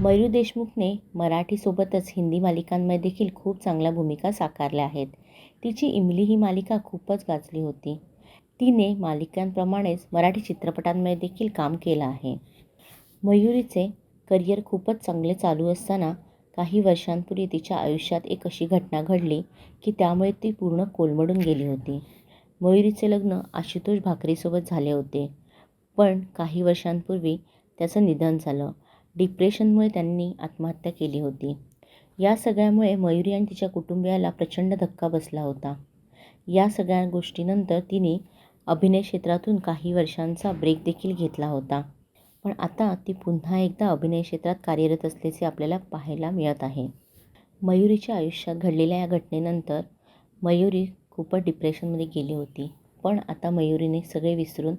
मयूर देशमुखने मराठीसोबतच हिंदी मालिकांमध्ये देखील खूप चांगल्या भूमिका साकारल्या आहेत. तिची इमली ही मालिका खूपच गाजली होती. तिने मालिकांप्रमाणेच मराठी चित्रपटांमध्ये देखील काम केलं आहे. मयुरीचे करिअर खूपच चांगले चालू असताना काही वर्षांपूर्वी तिच्या आयुष्यात एक अशी घटना घडली की त्यामुळे ती पूर्ण कोलमडून गेली होती. मयुरीचे लग्न आशुतोष भाकरीसोबत झाले होते. पण काही वर्षांपूर्वी त्याचं निधन झालं. डिप्रेशनमुळे त्यांनी आत्महत्या केली होती. या सगळ्यामुळे मयुरी आणि तिच्या कुटुंबियाला प्रचंड धक्का बसला होता. या सगळ्या गोष्टीनंतर तिने अभिनय क्षेत्रातून काही वर्षांचा ब्रेक देखील घेतला होता. पण आता ती पुन्हा एकदा अभिनय क्षेत्रात कार्यरत असल्याचे आपल्याला पाहायला मिळत आहे. मयुरीच्या आयुष्यात घडलेल्या या घटनेनंतर मयुरी खूपच डिप्रेशनमध्ये गेली होती. पण आता मयुरीने सगळे विसरून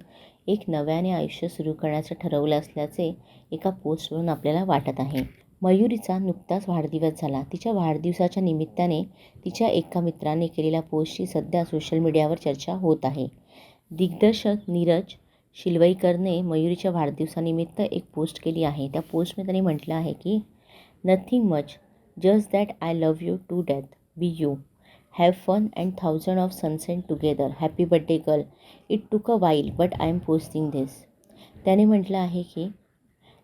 एक नव्याने आयुष्य सुरू करण्याचं ठरवलं असल्याचे एका पोस्टवरून आपल्याला वाटत आहे. मयुरीचा नुकताच वाढदिवस झाला. तिच्या वाढदिवसाच्या निमित्ताने तिच्या एका मित्राने केलेल्या पोस्टची सध्या सोशल मीडियावर चर्चा होत आहे. दिग्दर्शक नीरज शिलवईकरने मयुरीच्या वाढदिवसानिमित्त एक पोस्ट केली आहे. त्या पोस्टमध्ये त्यांनी म्हटलं आहे की nothing much just that I love you to death be you have fun and thousand of sunset together happy birthday girl it took a while but I am posting this त्याने म्हटलं आहे की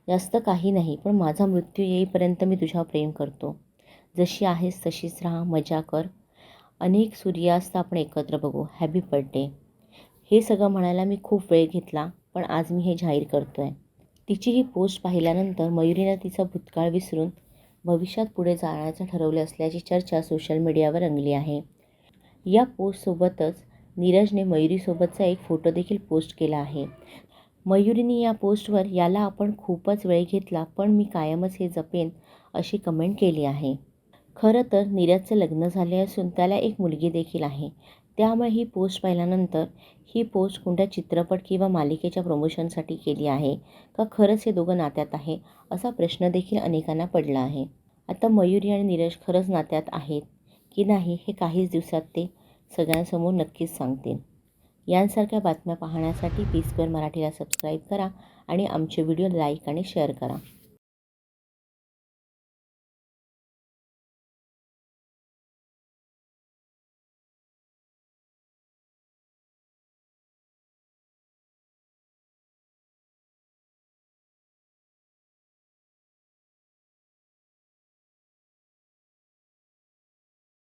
जास्त काही नाही पण माझा मृत्यू येईपर्यंत मी तुझ्यावर प्रेम करतो. जशी आहेस तशीच राहा मजा कर. अनेक सूर्यास्त आपण एकत्र बघू. हॅपी बड्डे हे सगळं म्हणायला मी खूप वेळ घेतला पण आज मी हे जाहीर करतो आहे तिची ही पोस्ट पाहिल्यानंतर मयुरीनं तिचा भूतकाळ विसरून भविष्यात पुढे जाण्याचं ठरवलं असल्याची चर्चा सोशल मीडियावर रंगली आहे. या पोस्टसोबतच नीरजने मयुरीसोबतचा एक फोटो देखील पोस्ट केला आहे. मयुरीने या पोस्टवर याला आपण खूपच वेळ घेतला पण मी कायमच हे जपेन अशी कमेंट केली आहे. खरं तर नीरजचं लग्न झाले असून त्याला एक मुलगी देखील आहे. त्यामुळे ही पोस्ट पाहिल्यानंतर ही पोस्ट कोणत्या चित्रपट किंवा मालिकेच्या प्रमोशनसाठी केली आहे? का खरंच हे दोघं नात्यात आहे? असा प्रश्न देखील अनेकांना पडला आहे. आता मयुरी आणि नीरज खरंच नात्यात आहेत की नाही हे काहीच दिवसात ते सगळ्यांसमोर नक्कीच सांगतील. यांसारख्या बातम्या पाहण्यासाठी पी स्क्वेअर मराठीला सबस्क्राईब करा आणि आमचे व्हिडिओ लाईक आणि शेअर करा.